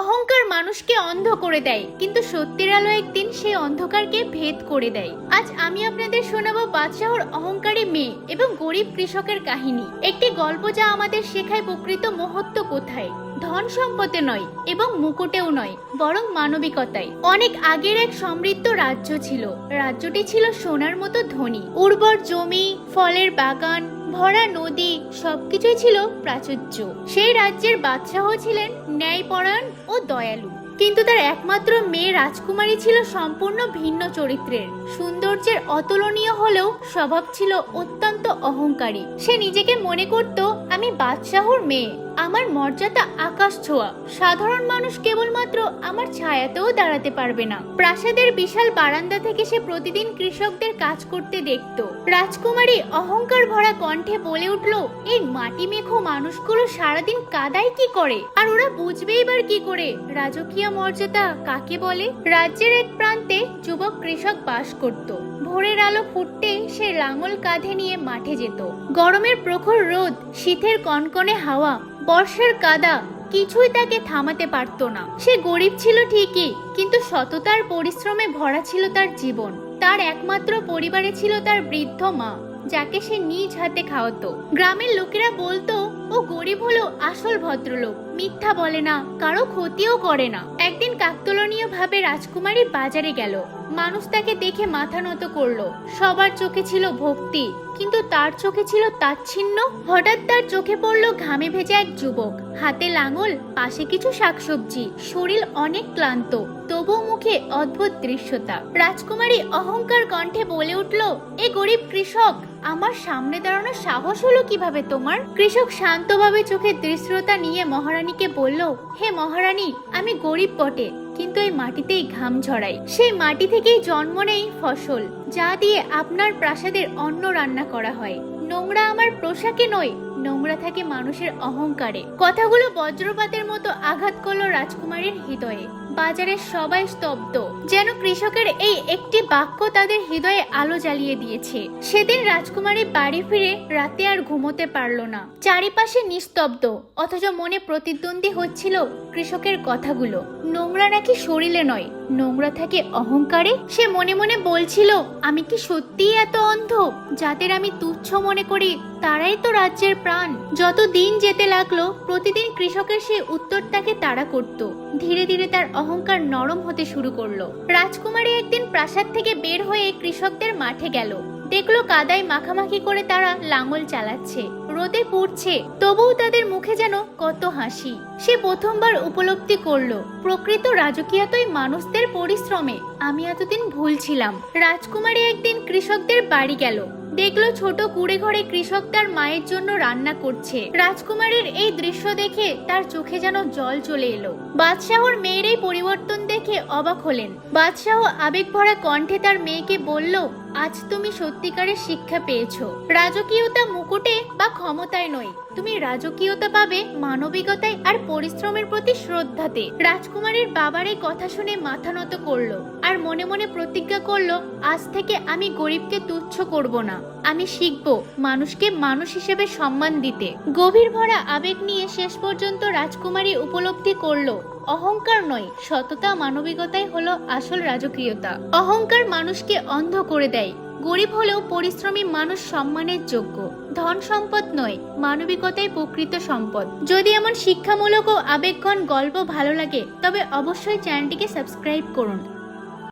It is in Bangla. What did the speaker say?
অহংকার মানুষকে অন্ধ করে দেয়, কিন্তু সত্যের আলো একদিন সেই অন্ধকারকে ভেদ করে দেয়। আজ আমি আপনাদের শোনাবো বাদশাহর অহংকারী মেয়ে এবং গরিব কৃষকের কাহিনী। একটি গল্প যা আমাদের শেখায় প্রকৃত মহত্ব কোথায়? ধন সম্পদে নয় এবং মুকুটেও নয়, বরং মানবিকতায়। অনেক আগের এক সমৃদ্ধ রাজ্য ছিল। রাজ্যটি ছিল সোনার মতো ধনী। উর্বর জমি, ফলের বাগান, ভরা নদী, সবকিছুই ছিল প্রাচুর্য। সেই রাজ্যের বাদশাহ ছিলেন ন্যায়পরায়ণ ও দয়ালু। কিন্তু তার একমাত্র মেয়ে রাজকুমারী ছিল সম্পূর্ণ ভিন্ন চরিত্রের। সৌন্দর্যের অতুলনীয় হলেও স্বভাব ছিল অত্যন্ত অহংকারী। সে নিজেকে মনে করত, আমি বাদশাহর মেয়ে। আমার মর্যাদা আকাশ ছোঁয়া। সাধারণ মানুষ কেবলমাত্র আমার ছায়াতেও দাঁড়াতে পারবে না। প্রাসাদের বিশাল বারান্দা থেকে সে প্রতিদিন কৃষকদের কাজ করতে দেখত। রাজকুমারী অহংকার ভরা কণ্ঠে বলে উঠল, এই মাটি মেখো মানুষগুলো সারাদিন কাদায় কি করে? আর ওরা বুঝবে এবার কি করে? রাজকীয় মর্যাদা কাকে বলে? রাজ্যের এক প্রান্তে যুবক কৃষক বাস করত। ভোরের আলো ফুটতে সে লাঙল কাঁধে নিয়ে মাঠে যেত। গরমের প্রখর রোদ, শীতের কনকনে হাওয়া বর্ষার কাদা কিছুই তাকে থামাতে পারত না। সে গরিব ছিল ঠিকই, কিন্তু সততার পরিশ্রমে ভরা ছিল তার জীবন। তার একমাত্র পরিবারে ছিল তার বৃদ্ধ মা, যাকে সে নিজ হাতে খাওয়াতো। গ্রামের লোকেরা বলতো, ও গরিব হলেও আসল ভদ্রলোক, মিথ্যা বলে না, কারও ক্ষতিও করে না। একদিন কাকতলনীয় ভাবে রাজকুমারী বাজারে গেল। মানুষ তাকে দেখে মাথা নত করল। সবার চোখে ছিল ভক্তি। কিন্তু তার চোখে ছিল তাচ্ছিন্ন হঠাৎ তার চোখে পড়ল ঘামে ভেজা এক যুবক। হাতে লাঙল, পাশে কিছু শাকসবজি। শরীর অনেক ক্লান্ত তবু মুখে অদ্ভুত দৃশ্যতা। রাজকুমারী অহংকার কণ্ঠে বলে উঠল, এ গরিব কৃষক, আমার সামনে দাঁড়ানোর সাহস হলো কীভাবে তোমার? কৃষক শান্তভাবে চোখের দৃশ্যতা নিয়ে মহারানীকে বলল, হে মহারানী, আমি গরিব বটে। কিন্তু এই মাটিতেই ঘাম ঝরাই সেই মাটি থেকেই জন্ম নেই ফসল, যা দিয়ে আপনার প্রাসাদের অন্ন রান্না করা হয়। নোংরা আমার পোশাকে নয়, নোংরা থাকে মানুষের অহংকারে। কথাগুলো বজ্রপাতের মতো আঘাত করল রাজকুমারীর হৃদয়ে। বাজারের সবাই স্তব্ধ। যেন কৃষকের এই একটি বাক্য তাদের হৃদয়ে আলো জ্বালিয়ে দিয়েছে। সেদিন রাজকুমারী বাড়ি ফিরে রাতে আর ঘুমোতে পারল না। চারিপাশে নিস্তব্ধ, অথচ মনে প্রতিদ্বন্দ্বী হচ্ছিল কৃষকের কথাগুলো। নোংরা নাকি শরীরে নয়, নোংরা থাকে অহংকারে। সে মনে মনে বলছিল, আমি কি সত্যিই এত অন্ধ? যাদের আমি তুচ্ছ মনে করি, তারাই তো রাজ্যের প্রাণ। যত দিন যেতে লাগল, প্রতিদিন কৃষকের সেই উত্তরটাকে তাড়া করত। ধীরে ধীরে তার অহংকার নরম হতে শুরু করল। রাজকুমারী একদিন প্রাসাদ থেকে বের হয়ে কৃষকদের মাঠে গেল। দেখল কাদায় মাখামাখি করে তারা লাঙল চালাচ্ছে। রোদে পুড়ছে। তবুও তাদের মুখে যেন কত হাসি। সে প্রথমবার উপলব্ধি করল, প্রকৃত রাজকীয়তই মানুষদের পরিশ্রমে। আমি এতদিন ভুল ছিলাম। রাজকুমারী একদিন কৃষকদের বাড়ি গেল। দেখল ছোট কুড়ে ঘরে কৃষক তার মায়ের জন্য রান্না করছে। রাজকুমারের এই দৃশ্য দেখে তার চোখে যেন জল চলে এলো। বাদশাহর মেয়ের এই পরিবর্তন দেখে অবাক হলেন। বাদশাহ আবেগ ভরা কণ্ঠে তার মেয়েকে বলল আজ তুমি সত্যিকারের শিক্ষা পেয়েছ। রাজকীয়তা মুকুটে বা ক্ষমতায় নয়। তুমি রাজকীয়তা পাবে মানবিকতায় আর পরিশ্রমের প্রতি শ্রদ্ধাতে। রাজকুমারীর বাবার এই কথা শুনে মাথা নত করল আর মনে মনে প্রতিজ্ঞা করল, আজ থেকে আমি গরিবকে তুচ্ছ করব না। আমি শিখব মানুষকে মানুষ হিসেবে সম্মান দিতে। গভীর ভরা আবেগ নিয়ে শেষ পর্যন্ত রাজকুমারী উপলব্ধি করল অহংকার নয়, সততা, মানবিকতাই হলো আসল রাজকীয়তা। অহংকার মানুষকে অন্ধ করে দেয়। গরিব হলেও পরিশ্রমী মানুষ সম্মানের যোগ্য। ধন সম্পদ নয়, মানবিকতাই প্রকৃত সম্পদ। যদি এমন শিক্ষামূলক ও আবেগঘন গল্প ভালো লাগে, তবে অবশ্যই চ্যানেলটিকে সাবস্ক্রাইব করুন।